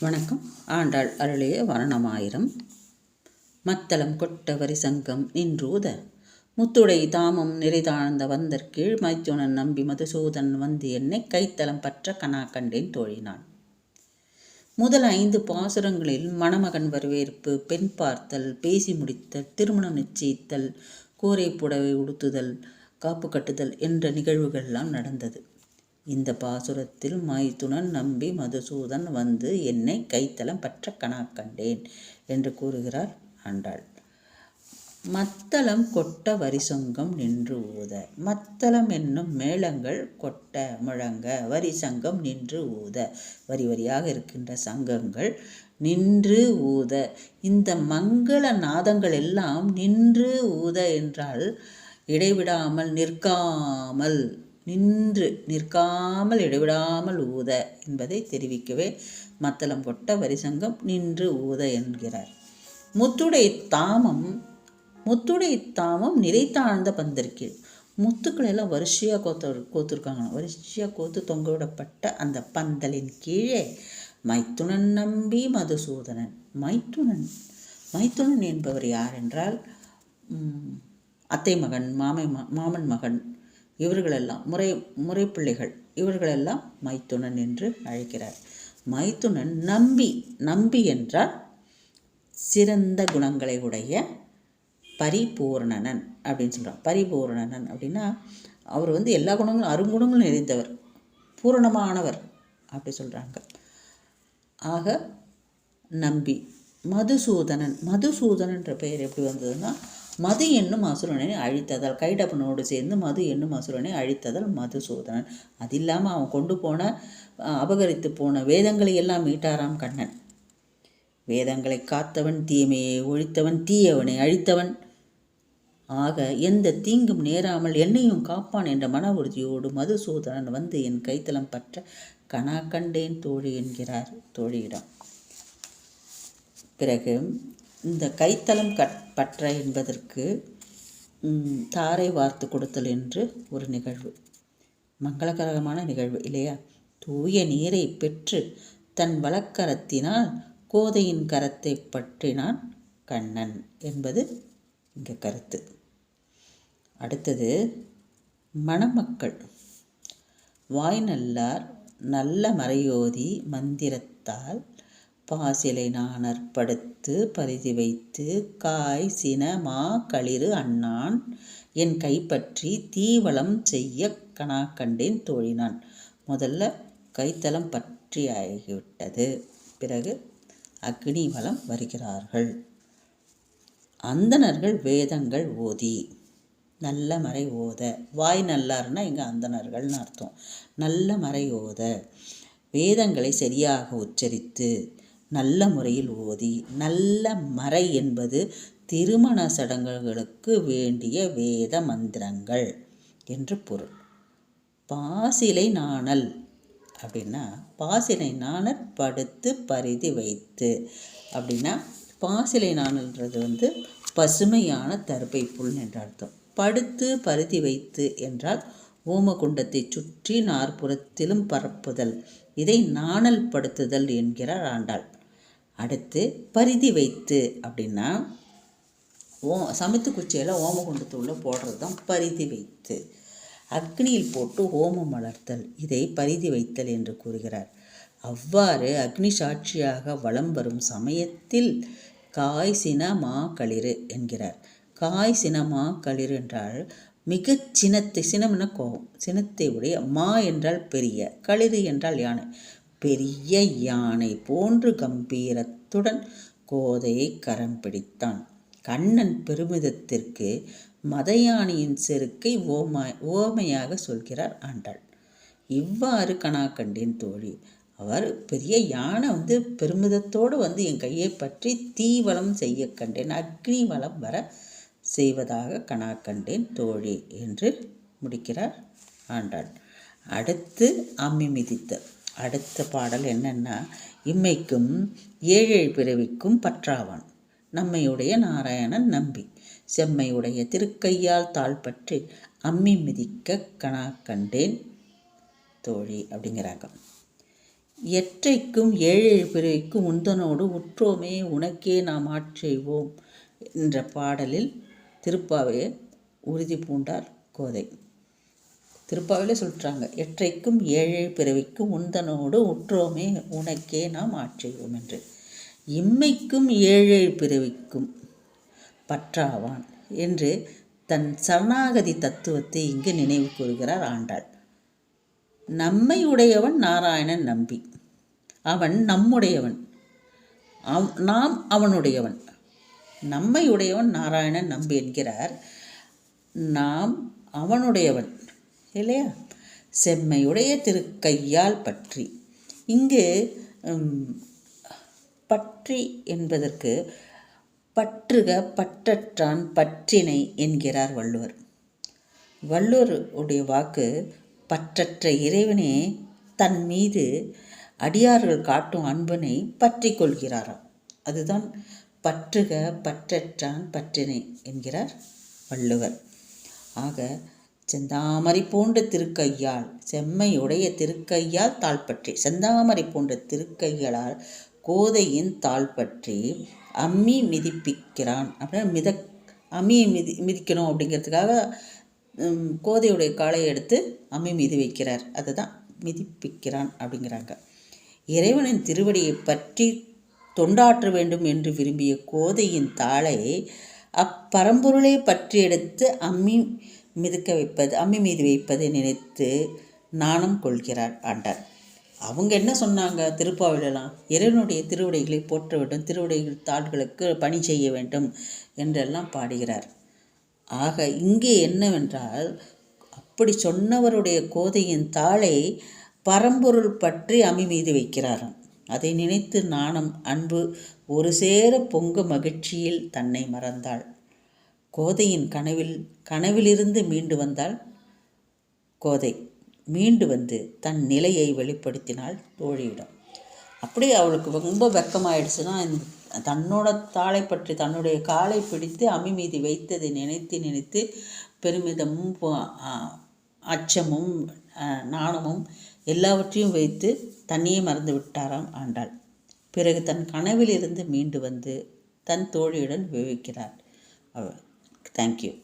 வணக்கம். ஆண்டாள் அருளிய வர்ணமாயிரம். மத்தளம் கொட்ட வரிசங்கம் நின்றூத. முத்துடை தாமம் நிறைதாழ்ந்த வந்தற் கீழ் மைத்துனன் நம்பி மதுசூதன் வந்து என்னை கைத்தலம் பற்ற கனா கண்டேன் தோழினான். முதல் ஐந்து பாசுரங்களில் மணமகன் வரவேற்பு பெண் பார்த்தல் பேசி முடித்தல் திருமணம் நிச்சயித்தல் கூரை புடவை உடுத்துதல் காப்பு கட்டுதல் என்ற நிகழ்வுகள்லாம் நடந்தது. இந்த பாசுரத்தில் மைத்துனன் நம்பி மதுசூதன் வந்து என்னை கைத்தலம் பற்ற கணா கண்டேன் என்று கூறுகிறார் ஆண்டாள். மத்தளம் கொட்ட வரிசங்கம் நின்று ஊத மத்தளம் என்னும் மேளங்கள் கொட்ட முழங்க வரிசங்கம் நின்று ஊத வரி வரியாக இருக்கின்ற சங்கங்கள் நின்று ஊத இந்த மங்கள நாதங்கள் எல்லாம் நின்று ஊத என்றால் இடைவிடாமல் நிற்காமல் நின்று நிற்காமல் இடைவிடாமல் ஊத என்பதை தெரிவிக்கவே மத்தளம் கொட்ட வரிசங்கம் நின்று ஊத என்கிறார். முத்துடை தாமம் முத்துடை தாமம் நிறைத்தாழ்ந்த பந்திருக்கீழ் முத்துக்கள் எல்லாம் வரிசையாக கோத்து கோத்துருக்காங்க. வரிசையாக கோத்து தொங்க விடப்பட்ட அந்த பந்தலின் கீழே மைத்துனன் நம்பி மதுசூதனன். மைத்துனன் மைத்துனன் என்பவர் யார் என்றால் அத்தை மகன் மாமை மாமன் மகன். இவர்களெல்லாம் முறை முறை பிள்ளைகள் இவர்களெல்லாம் மைத்துனன் என்று அழைக்கிறார். மைத்துனன் நம்பி நம்பி என்றால் சிறந்த குணங்களை உடைய பரிபூர்ணனன் அப்படின்னு சொல்கிறான் பரிபூர்ணனன் அப்படின்னா அவர் வந்து எல்லா குணங்களும் அருங்குணங்களும் நிறைந்தவர் பூரணமானவர் அப்படி சொல்கிறாங்க ஆக நம்பி மதுசூதனன். மதுசூதனன்ற பெயர் எப்படி வந்ததுன்னா மது என்னும் அசுரனை அழித்ததால் கைடப்பனோடு சேர்ந்து மது என்னும் அசுரனை அழித்ததால் மதுசூதனன் அது இல்லாமல் அவன் கொண்டு போன அபகரித்து போன வேதங்களை எல்லாம் மீட்டாராம் கண்ணன். வேதங்களை காத்தவன் தீமையை ஒழித்தவன் தீயவனை அழித்தவன். ஆக எந்த தீங்கும் நேராமல் என்னையும் காப்பான் என்ற மன உறுதியோடு மதுசூதனன் வந்து என் கைத்தலம் பற்ற கனா கண்டேன் தோழி என்கிறார் தோழியிடம். பிறகு இந்த கைத்தலம் கட் பற்ற என்பதற்கு தாரை வார்த்து கொடுத்தல் என்று ஒரு நிகழ்வு. மங்களகரமான நிகழ்வு இல்லையா? தூய நீரை பெற்று தன் வழக்கரத்தினால் கோதையின் கரத்தை பற்றினான் கண்ணன் என்பது இங்கே கருத்து. அடுத்தது மணமக்கள். வாய் நல்லார் நல்ல மறையோதி மந்திரத்தால் பாசிலை நாணற்படுத்து பரிதி வைத்து காய் சின மா களிறு அண்ணான் என் கைப்பற்றி தீவளம் செய்ய கணா கண்டேன் தோழினான். முதல்ல கைத்தளம் பற்றி ஆகிவிட்டது. பிறகு அக்னி வளம் வருகிறார்கள். அந்தணர்கள் வேதங்கள் ஓதி நல்ல மறை ஓத. வாய் நல்லாருன்னா இங்கே அந்தணர்கள்னு அர்த்தம். நல்ல மறை ஓத. வேதங்களை சரியாக உச்சரித்து நல்ல முறையில் ஓதி நல்ல மறை என்பது திருமண சடங்குகளுக்கு வேண்டிய வேத மந்திரங்கள் என்று பொருள். பாசிலை நாணல் அப்படின்னா பாசிலை நாணல் படுத்து பரிதி வைத்து அப்படின்னா பாசிலை நாணல்ன்றது வந்து பசுமையான தருப்பை புல் என்ற அர்த்தம். படுத்து பருதி வைத்து என்றால் ஓமகுண்டத்தை சுற்றி நாற்புறத்திலும் பரப்புதல் இதை நாணல் படுத்துதல் என்கிறார் ஆண்டாள். அடுத்து பரிதி வைத்து அப்படின்னா ஓ சமைத்து குச்சியில் ஓமகுண்டத்துள்ள போடுறது தான் பரிதி வைத்து. அக்னியில் போட்டு ஓமம் வளர்த்தல் இதை பரிதி வைத்தல் என்று கூறுகிறார். அவ்வாறு அக்னி சாட்சியாக வளம் வரும் சமயத்தில் காய் சினமா களிறு என்கிறார். காய் சினமா களிறு என்றால் மிக சினத்தை சினம்னா கோபம் சினத்தை உடைய மா என்றால் பெரிய களிறு என்றால் யானை. பெரிய யானை போன்று கம்பீரத்துடன் கோதையை கரம் பிடித்தான். கண்ணன் பெருமிதத்திற்கு மதயானியின் செருக்கை ஓமா ஓமையாக சொல்கிறார் ஆண்டாள். இவ்வாறு கணா கண்டேன் தோழி அவர் பெரிய யானை வந்து பெருமிதத்தோடு வந்து என் கையை பற்றி தீவளம் செய்ய கண்டேன் அக்னி வளம் வர செய்வதாக கணா கண்டேன் தோழி என்று முடிக்கிறார் ஆண்டாள். அடுத்து அம்மி மிதித்த அடுத்த பாடல் என்னென்னா இம்மைக்கும் ஏழை பிறவிக்கும் பற்றாவான் நம்மையுடைய நாராயணன் நம்பி செம்மையுடைய திருக்கையால் தாழ்பற்றி அம்மி மிதிக்க கணா கண்டேன் தோழி அப்படிங்கிறாங்க. எற்றைக்கும் ஏழேழு பிறவிக்கும் உந்தனோடு உற்றோமே உனக்கே நாம் ஆட்செய்வோம் என்ற பாடலில் திருப்பாவையை உறுதி பூண்டார் கோதை. திருப்பாவிலே சொல்கிறாங்க எற்றைக்கும் ஏழை பிறவிக்கும் உந்தனோடு உற்றோமே உனக்கே நாம் ஆட்செய்வோம் என்று. இம்மைக்கும் ஏழை பிறவிக்கும் பற்றாவான் என்று தன் சரணாகதி தத்துவத்தை இங்கு நினைவு கூறுகிறார் ஆண்டாள். நம்மை உடையவன் நாராயணன் நம்பி அவன் நம்முடையவன் அவ் நாம் அவனுடையவன். நம்மை உடையவன் நாராயணன் நம்பி என்கிறார் நாம் அவனுடையவன். இல்லையா? செம்மையுடைய திருக்கையால் பற்றி. இங்கு பற்றி என்பதற்கு பற்றுக பற்றற்றான் பற்றினை என்கிறார் வள்ளுவர். வள்ளுவர் உடைய வாக்கு பற்றற்ற இறைவனே தன் மீது அடியார்கள் காட்டும் அன்பனை பற்றி கொள்கிறாராம். அதுதான் பற்றுக பற்றற்றான் பற்றினை என்கிறார் வள்ளுவர். ஆக செந்தாமரை போன்ற திருக்கையால் செம்மையுடைய திருக்கையால் தாழ்பற்றி செந்தாமரை போன்ற திருக்கைகளால் கோதையின் தாழ்பற்றி அம்மி மிதிப்பிக்கிறான். அப்படின்னா மித அம்மியை மிதி மிதிக்கணும் அப்படிங்கிறதுக்காக கோதையுடைய காலை எடுத்து அம்மி மிதி வைக்கிறார். அதுதான் மிதிப்பிக்கிறான் அப்படிங்கிறாங்க. இறைவனின் திருவடியை பற்றி தொண்டாற்ற வேண்டும் என்று விரும்பிய கோதையின் தாளை அப்பரம்பொருளை பற்றி எடுத்து அம்மி மிதக்க வைப்பது அம்மி மீது வைப்பதை நினைத்து நாணம் கொள்கிறார் ஆண்டார் அவங்க என்ன சொன்னாங்க? திருப்பாவிலலாம் இறைவனுடைய திருவுடைகளை போற்ற வேண்டும் திருவுடைகள் தாள்களுக்கு பணி செய்ய வேண்டும் என்றெல்லாம் பாடுகிறார். ஆக இங்கே என்னவென்றால் அப்படி சொன்னவருடைய கோதையின் தாளை பரம்பொருள் பற்றி அமி மீது வைக்கிறாராம். அதை நினைத்து நாணம் அன்பு ஒரு சேர பொங்க மகிழ்ச்சியில் தன்னை மறந்தாள். கோதையின் கனவில் கனவிலிருந்து மீண்டு வந்தால் கோதை. மீண்டு வந்து தன் நிலையை வெளிப்படுத்தினால் தோழியிடம். அப்படியே அவளுக்கு ரொம்ப வெக்கமாயிடுச்சுன்னா தன்னோட தாளை பற்றி தன்னுடைய காலை பிடித்து அமி மீது வைத்ததை நினைத்து நினைத்து பெருமிதமும் அச்சமும் நாணமும் எல்லாவற்றையும் வைத்து தன்னையே மறந்து விட்டாராம் ஆண்டாள். பிறகு தன் கனவிலிருந்து மீண்டு வந்து தன் தோழியுடன் விவரிக்கிறார் அவள். Thank you.